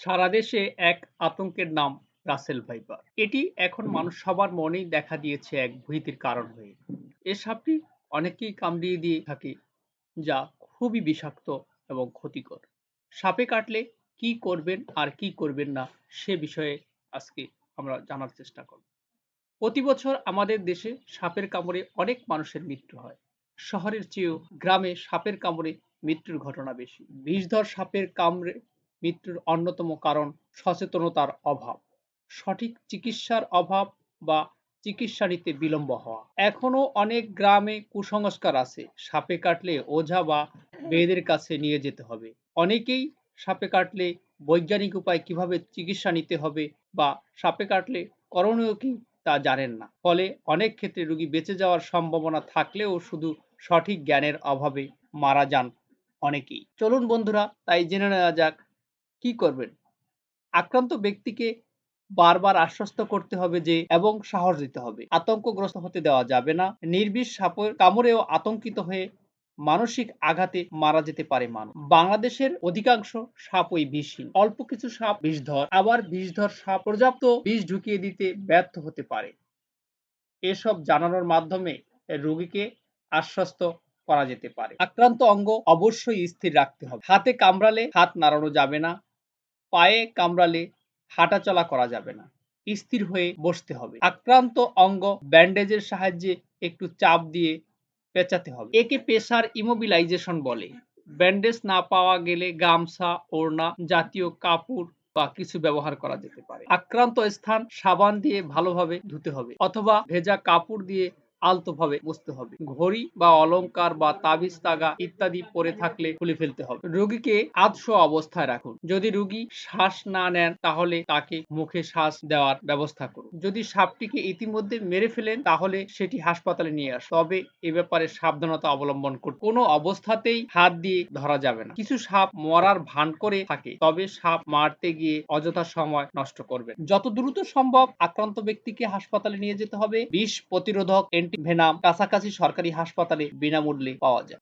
সারা দেশে এক আতঙ্কের নাম রাসেল ভাইপার। এটি এখন মানুষ সবার মনেই দেখা দিয়েছে এক ভীতির কারণ হয়ে। এ সাপটি অনেকেই কামড়িয়ে দিয়ে থাকে যা খুবই বিষাক্ত এবং ক্ষতিকর। সাপে কাটলে কি করবেন আর কি করবেন না সে বিষয়ে আজকে আমরা জানার চেষ্টা করব। প্রতি বছর আমাদের দেশে সাপের কামড়ে অনেক মানুষের মৃত্যু হয়। শহরের চেয়েও গ্রামে সাপের কামড়ে মৃত্যুর ঘটনা বেশি। বিষধর সাপের কামড়ে মৃত্যুর অন্যতম কারণ সচেতনতার অভাব। সঠিক চিকিৎসার অভাব বা চিকিৎসা নিতে বিলম্ব হওয়া। এখনও অনেক গ্রামে কুসংস্কার আছে। সাপে কাটলে ওঝা বা বেদের কাছে নিয়ে যেতে হবে। অনেকেই সাপে কাটলে বৈজ্ঞানিক উপায় কীভাবে চিকিৎসা নিতে হবে বা সাপে কাটলে করণীয় কি তা জানেন না। ফলে অনেক ক্ষেত্রে রোগী বেঁচে যাওয়ার সম্ভাবনা থাকলেও শুধু সঠিক জ্ঞানের অভাবে মারা যান অনেকেই। চলুন বন্ধুরা, তাই জেনে নেওয়া যাক কি করবেন? আক্রান্ত ব্যক্তিকে বারবার আশ্বস্ত করতে হবে যে, এবং সাহস দিতে হবে। আতঙ্কগ্রস্ত হতে দেওয়া যাবে না। নির্বিষ সাপের কামড়েও আতঙ্কিত হয়ে মানসিক আঘাতে মারা যেতে পারে মানুষ। বাংলাদেশের অধিকাংশ সাপই বিষহীন। অল্প কিছু সাপ বিষধর। আবার বিষধর সাপ পর্যাপ্ত বিষ ঢুকিয়ে দিতে ব্যর্থ হতে পারে। এসব জানানোর মাধ্যমে রোগীকে আশ্বস্ত করা যেতে পারে। আক্রান্ত অঙ্গ অবশ্যই স্থির রাখতে হবে। হাতে কামড়ালে হাত নাড়ানো যাবে না। পায়ে কামড়ালে হাঁটাচলা করা যাবে না। স্থির হয়ে বসতে হবে। আক্রান্ত অঙ্গ ব্যান্ডেজের সাহায্যে একটু চাপ দিয়ে পেঁচাতে হবে। একে পেশার ইমোবিলাইজেশন বলে। ব্যান্ডেজ না পাওয়া গেলে গামছা, ওড়না জাতীয় কাপড় বা কিছু ব্যবহার করা যেতে পারে। আক্রান্ত স্থান সাবান দিয়ে ভালোভাবে ধুতে হবে অথবা ভেজা কাপড় দিয়ে আলতোভাবে মুছতে হবে। ঘড়ি বা অলংকার বা তাবিজ, তাগা ইত্যাদি পরে থাকলে খুলে ফেলতে হবে। রোগীকে আধশো অবস্থায় রাখুন। যদি রোগী শ্বাস না নেন, তাহলে তাকে মুখে শ্বাস দেওয়ার ব্যবস্থা করুন। যদি সাপটিকে ইতিমধ্যে মেরে ফেলেন, তাহলে সেটি হাসপাতালে নিয়ে আস তবে এ ব্যাপারে সাবধানতা অবলম্বন করুন। কোনো অবস্থাতেই হাত দিয়ে ধরা যাবে না। কিছু সাপ মরার ভান করে থাকে, তবে সাপ মারতে গিয়ে অযথা সময় নষ্ট করবেন যত দ্রুত সম্ভব আক্রান্ত ব্যক্তিকে হাসপাতালে নিয়ে যেতে হবে। বিষ প্রতিরোধক অ্যান্টিভেনাম কাছাকাছি সরকারি হাসপাতালে বিনামূল্যে পাওয়া যায়।